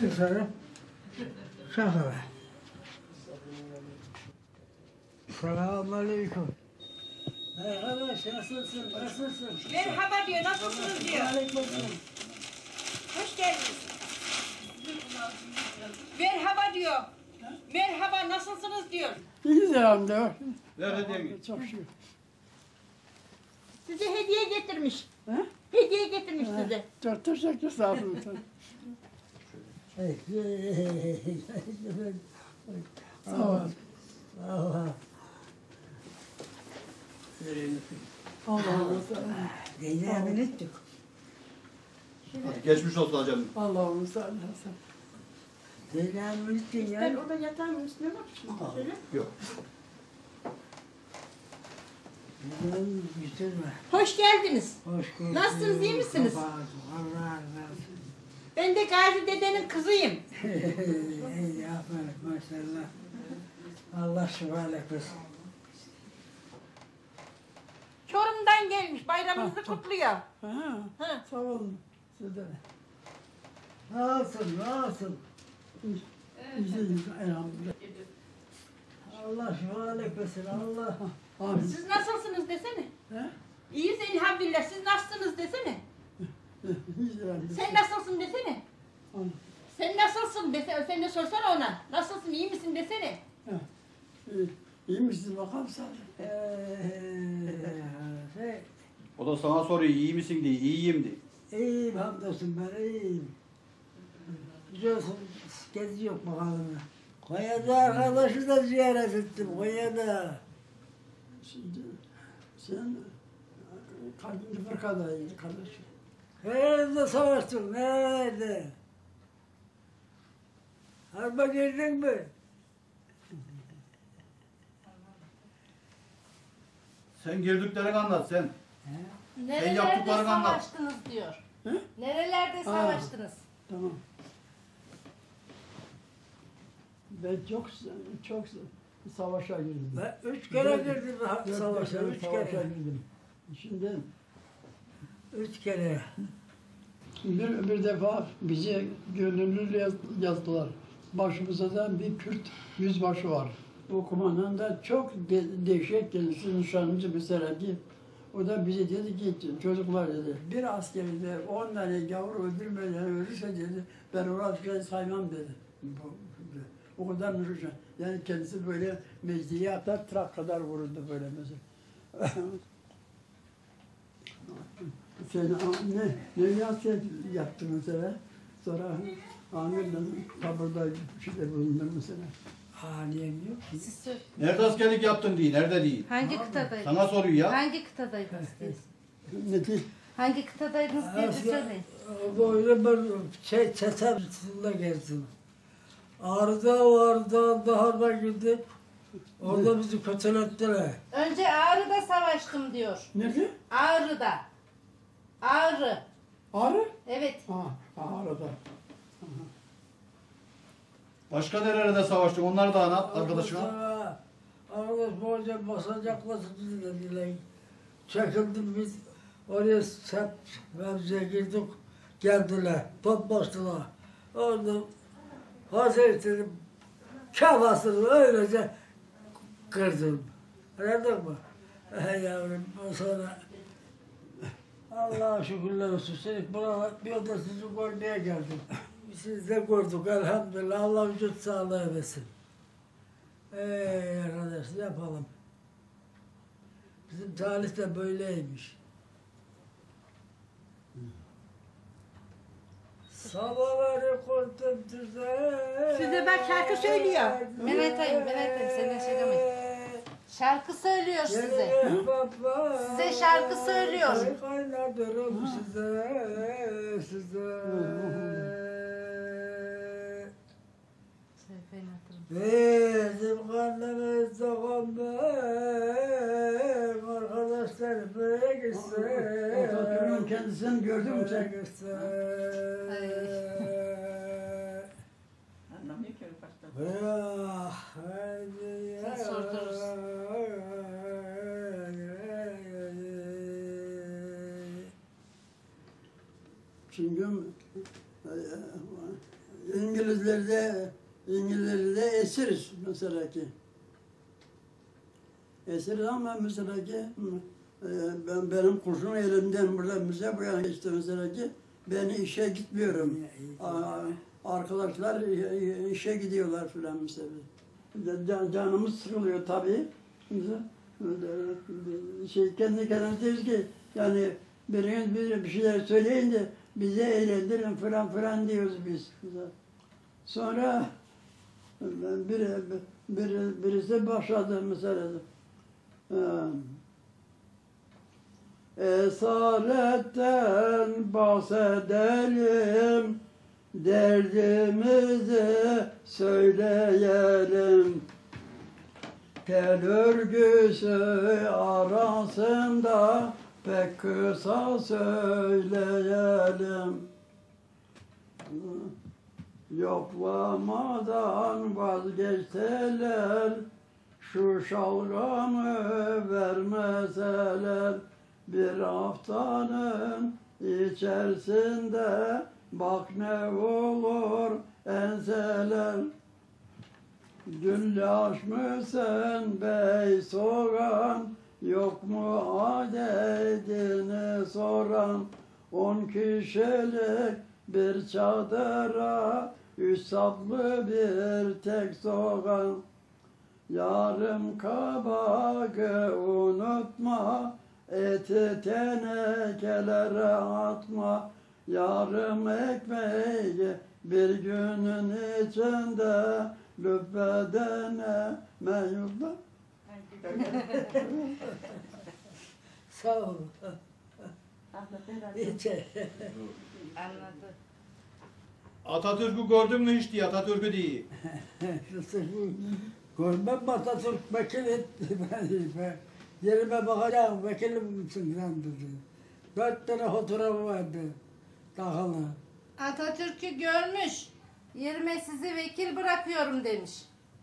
dışarı. Şaka. Selamun aleyküm. Arkadaş nasılsın? Nasılsın? Merhaba diyor, nasılsınız diyor. Aleykümselam. Hoş geldiniz. Merhaba diyor. Merhaba, nasılsınız diyor. İyi herhalde. Ver hediyeni. Çok şükür. Size hediye getirmiş. He? Hediye getirmiş size. Çok teşekkür sağ olun. Sağ ol. Allah. Sağ ol. Diyeceğimi ettik. Hadi geçmiş olsun hacım. Allah'ım sağ ol. Diyeceğimi ettik Ben ya. orada yatağımın üstüne bak şimdi. Şöyle. Yok. Diyeceğimi bitirme. Hoş geldiniz. Hoş geldin. Nasılsınız, iyi misiniz? Kapat. Allah razı olsun. Ben de Gazi dedenin kızıyım. Ey aferin maşallah. Allah şifalık versin. Çorum'dan gelmiş, bayramımızı kutluyor. Ha, Ha. sağ olun. Siz de. Nasılsın, nasılsın? İyiyiz elhamdülillah. Allah şifalık versin, Allah. Amin. Siz nasılsınız desene. He? İyiyiz elhamdülillah, siz nasılsınız desene. Sen nasılsın desene. Sen nasılsın desene, sen de sorsana ona. Nasılsın, iyi misin desene. İyi, iyi misiniz bakalım olun. Ee, şey, O da sana soruyor iyi misin diye. İyiyim diye. iyiyim hamdolsun ben iyiyim. Biliyorsun geziyor bakalım. Konya'da arkadaşı da ziyaret ettim Konya'da. Şimdi sen kaçıncı fırkadaydın kardeşim? Nerede savaştın, nerede? Harba girdin mi? Sen girdiklerini anlat sen. Nerelerde yaptıklarını anlat. savaştınız diyor. He? Nerelerde savaştınız? Tamam. Ben çok çok savaşa girdim. Ben üç kere girdim ha- Dört savaşa, defa üç savaşa kere. girdim. Şimdi Üç kere. bir, bir defa bizi gönüllü yaz- yazdılar. Başımıza da bir Kürt yüzbaşı var. O kumandan da çok de, dehşet kendisi nişancı mesela ki o da bize dedi ki çocuklar dedi bir askeri de on tane gavur öldürmeden ölürse dedi ben onu asker saymam dedi. O kadar nişan. Yani kendisi böyle mecliye atar trak kadar vururdu böyle mesela. Sen ne, ne yaptın mesela? Sonra amirle taburda şeyler bulundur mesela. Haliyem yok. Sor- Nerede askerlik yaptın diye. Nerede değil. Hangi kıtadaydınız? Sana soruyor ya. Hangi kıtadaydınız diye. Ne? Hangi kıtadaydınız diye bir söyleyin. Böyle ben şey çetemsizle gezdim. Ağrı'da vardı, daha da gittik. Orada bizi kötülettiler. Önce Ağrı'da savaştım diyor. Nerede? Ağrı'da. Ağrı. Ağrı? Evet. Ha, Ağrı'da. Başka nerelerde savaştın? Onları da anlat arkadaşına. Sonra Arkadaş basacaklar bizi dediler. Çekildim biz. Oraya hep mevziye girdik. Geldiler. Top bastılar. Orada Hazretleri kafasını öylece kırdım. Anladın mı? Hey yavrum sonra Allah'a şükürler olsun. Seni buna bir oda sizi görmeye geldim. Siz de gördük elhamdülillah. Allah vücut sağlığı versin. Ey arkadaş yapalım? Bizim talih de böyleymiş. Sabahları kurdum düzen. Size bak şarkı söylüyor. Mehmet Ayım, Mehmet Ayım, senden şey demeyin. Şarkı söylüyor size. Size şarkı söylüyor. Kaynatırım size, size. Bizim karnımız dokundu, arkadaşlar böyle gitsin. Atatürk'ün kendisini gördün mü sen? Böyle gitsin. Anlamıyor ki öyle başta. Ah, haydi ya. Sen sordurursun. Çünkü e, İngilizlerde İngilizlerde esiriz mesela ki. Esiriz ama mesela ki e, ben benim kurşun elimden burada müze bu yana geçti mesela ki ben işe gitmiyorum. Arkadaşlar işe gidiyorlar filan mesela. Can, canımız sıkılıyor tabii. Şey, kendi kendine diyoruz ki yani biriniz bir, bir şeyler söyleyin de bize eğlendirin filan filan diyoruz biz. Sonra biri, biri, birisi başladı mesela. Ee, Esaretten bahsedelim, derdimizi söyleyelim. Tel örgüsü arasında pek kısa söyleyelim. Yoklamadan vazgeçseler, şu şalgamı vermeseler, bir haftanın içerisinde bak ne olur enseler. Gül açmışsın bey soğan, yok mu adetini soran, on kişilik bir çadıra, üç saplı bir tek soğan. Yarım kabağı unutma, eti tenekelere atma. Yarım ekmeği bir günün içinde lübbedene meyubba. Sağ ol. İçe. Anladı. Atatürk'ü gördün mü hiç diye Atatürk'ü değil. Görmem Atatürk vekil etti beni. Ben yerime bakacağım vekilim misin lan dedi. Dört tane fotoğrafı vardı. Takılı. Atatürk'ü görmüş. Yerime sizi vekil bırakıyorum demiş.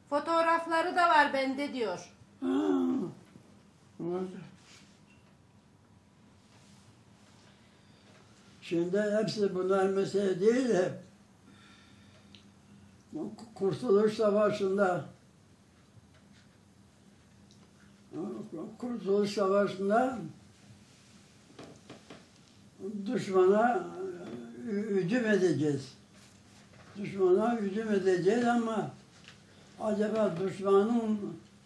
Fotoğrafları da var bende diyor. Şimdi hepsi bunlar mesele değil de Kurtuluş Savaşı'nda Kurtuluş Savaşı'nda düşmana hü- hücum edeceğiz. Düşmana hücum edeceğiz ama acaba düşmanın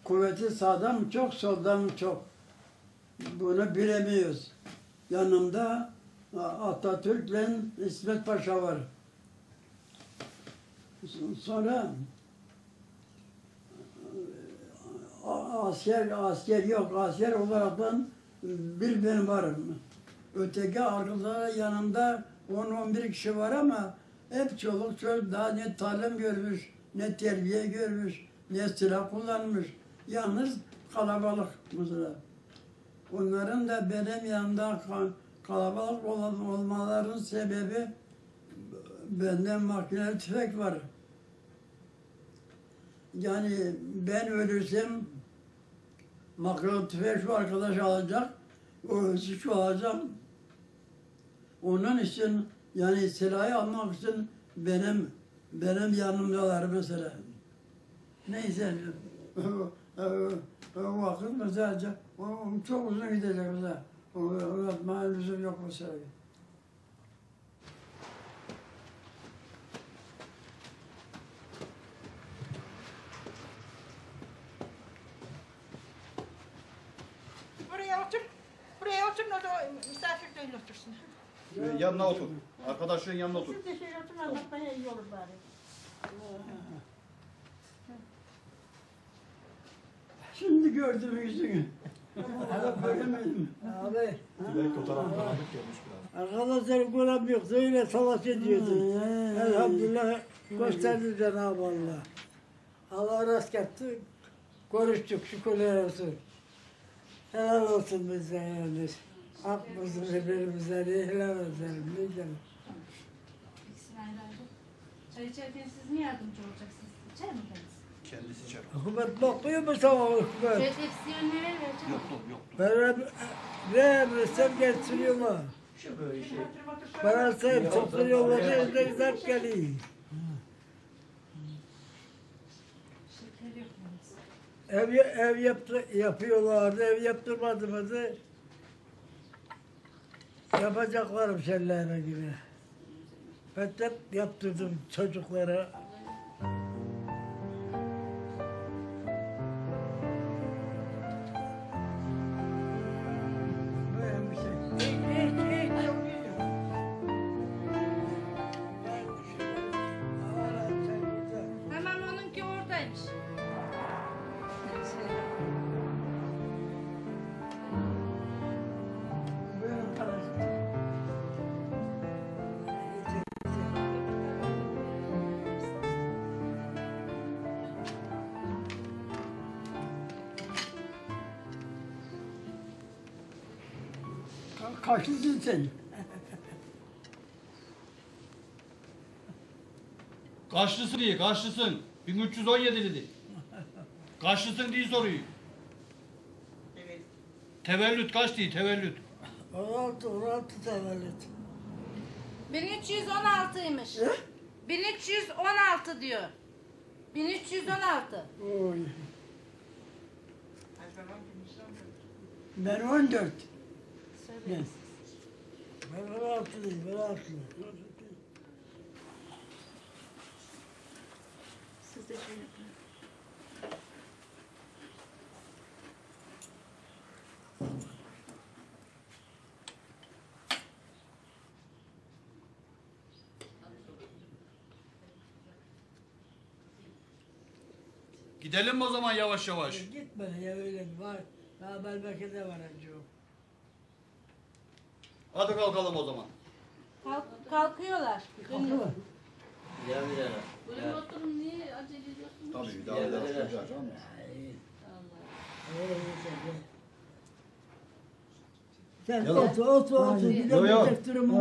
kuvveti sağdan çok, soldan çok? Bunu bilemiyoruz. Yanımda Atatürk'le İsmet Paşa var. Sonra a- asker asker yok. Asker olaraktan bir ben varım. Öteki arkadaşlar yanımda 10-11 kişi var ama hep çoluk çocuk daha ne talim görmüş, ne terbiye görmüş, ne silah kullanmış. Yalnız kalabalık mesela. Onların da benim yanımda ka- kalabalık olan olmalarının sebebi bende makineli tüfek var. Yani ben ölürsem makineli tüfek şu arkadaş alacak, o şu alacak. Onun için yani silahı almak için benim benim yanımdalar mesela. Neyse o, o, vakit mesela o, çok uzun gidecek mesela. O, Öğretmeye lüzum yok mesela. Buraya otur. Buraya oturun o da misafir de öyle otursun. Ee, yanına otur. Arkadaşların yanına otur. Siz de şöyle oturun anlatmaya iyi olur bari. Şimdi gördüm yüzünü. Hala böyle miydim? Abi Belki o taraftan arkadaşlar göremiyoruz. Öyle savaş ediyordu. Elhamdülillah gösterdi Cenab-ı Allah. Allah rast getti. Konuştuk şükürler olsun. Helal olsun bize yani. Hakkımızı birbirimize helal olsun. Ne ayrı. Çay içerken siz mi yardımcı olacaksınız? İçer mi Kendisi çarptı. Hükümet bakmıyor mu sana hükümet? Resepsiyonlara vereceğim. Yok yok yok. Beraber rebresen getiriyor mu? Şu böyle şey. Bana sen topluyor mu? Elden zart geliyor. Ev, ev yaptı, yapıyorlardı, ev yaptırmadı yaptırmadığımızı yapacaklarım şeylerine gibi. Ben de yaptırdım çocuklara. Kaçlısın sen? Kaçlısın diye, kaçlısın. 1317'liydi. Kaçlısın diye soruyor. Tevellüt kaç diye, tevellüt. 16, 16 tavallüt. 1316'ymış. 1316 diyor. 1316. Oy. Ben 14. Ben. Ben 16 değil, ben 16. Siz de şöyle yapın. Gidelim mi o zaman yavaş yavaş? Gitme ya öyle var. Daha Belbeki'de var önce o. Hadi kalkalım o zaman. Kalk- kalkıyorlar. Kalkma. Böyle oturun niye acele ediyorsun? Tabii, daha da çıkacağız ama. Sen otur, otur, otur. Bir de bir defterim.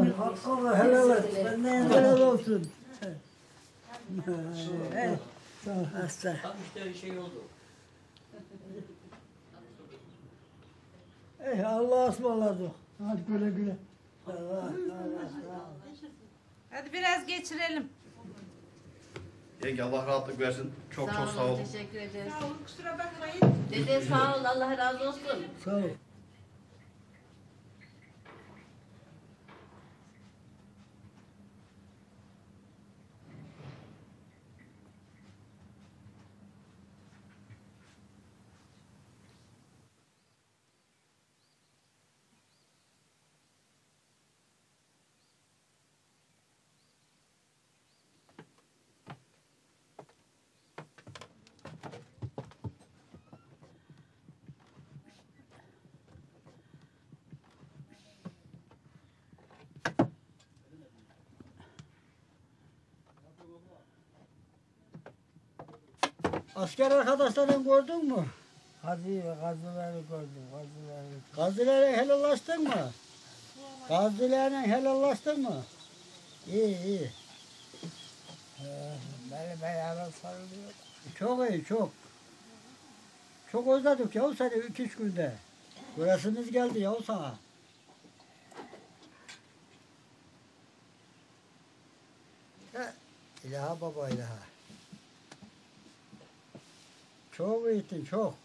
Allah helal et. Benden helal olsun. Hasta. Tam işte şey oldu. Ey Allah'a ısmarladık. Hadi güle güle. Allah, Allah. Hadi biraz geçirelim. Yenge Allah rahatlık versin. Çok çok sağ ol. Teşekkür ederiz. Sağ olun kusura bakmayın. Dede sağ ol. Allah razı olsun. Sağ ol. Asker arkadaşlarını gördün mü? Hadi gazileri gördüm, gazileri. Gazileri helallaştın mı? Gazilerine helallaştın mı? İyi iyi. Ee, Beni beraber sarılıyor. Çok iyi çok. Çok özledik ya seni iki üç günde. Göresimiz geldi ya sana. Ha, İlaha baba ilaha. Çok iyisin çok. Gezdirin